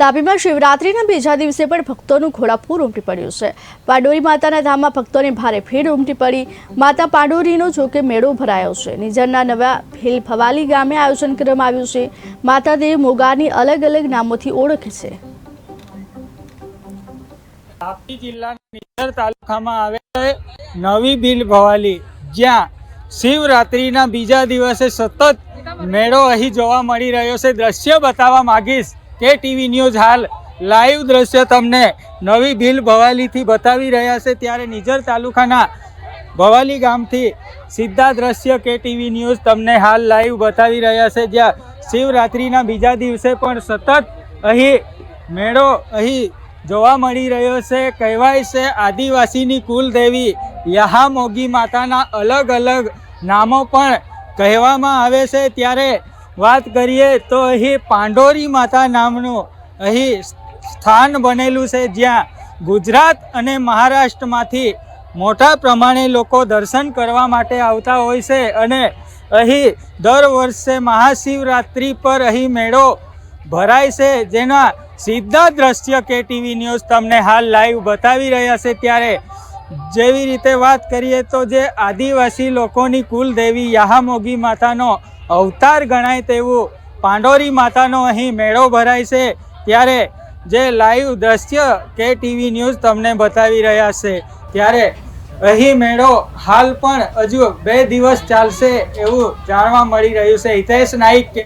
તાપીમાં શિવરાત્રીના બીજા દિવસે પણ ભક્તોનું ઘોડાપૂર ઉમટી પડ્યું છે. પાંડોરી માતાના ધામમાં ભક્તોની ભારે ભીડ ઉમટી પડી. માતા પાંડોરીનો જોકે મેળો ભરાયો છે. નિઝરના નવા ભીલ ભવાલી ગામે આયોજન કરવામાં આવ્યું છે. માતાદેવ મોગાની અલગ અલગ નામોથી ઓળખ છે. તાપી જિલ્લાના નિઝર તાલુકામાં આવેલ નવી ભીલ ભવાલી. જ્યાં શિવરાત્રિના બીજા દિવસે સતત મેળો અહીં જોવા મળી રહ્યો છે. દ્રશ્ય બતાવવા માંગીશ. કે ટીવી ન્યૂઝ હાલ લાઈવ દ્રશ્ય તમને નવી ભીલ ભવાલીથી બતાવી રહ્યા છે. ત્યારે નિઝર તાલુકાના ભવાલી ગામથી સીધા દ્રશ્ય કે ટીવી ન્યૂઝ તમને હાલ લાઈવ બતાવી રહ્યા છે. જ્યાં શિવરાત્રિના બીજા દિવસે પણ સતત અહીં મેળો અહીં જોવા મળી રહ્યો છે. કહેવાય છે આદિવાસીની કુલદેવી યહામોગી માતાના અલગ અલગ નામો પણ કહેવામાં આવે છે. ત્યારે વાત કરીએ તો અહીં પાંડોરી માતા નામનું અહીં સ્થાન બનેલું છે, જ્યાં ગુજરાત અને મહારાષ્ટ્રમાંથી મોટા પ્રમાણે લોકો દર્શન કરવા માટે આવતા હોય છે અને અહીં દર વર્ષે મહાશિવરાત્રિ પર અહીં મેળો ભરાય છે, જેના સીધા દ્રશ્ય કે ટીવી ન્યૂઝ તમને હાલ લાઈવ બતાવી રહ્યા છે. ત્યારે જેવી રીતે વાત કરીએ તો જે આદિવાસી લોકોની કુલદેવી યાહામોગી માતાનો અવતાર ગણાય તેવું પાંડોરી માતાનો અહીં મેળો ભરાય છે, ત્યારે જે લાઈવ દ્રશ્ય કે ટીવી ન્યૂઝ તમને બતાવી રહ્યા છે, ત્યારે અહીં મેળો હાલ પણ હજુ બે દિવસ ચાલશે એવું જાણવા મળી રહ્યું છે. હિતેશ નાઈક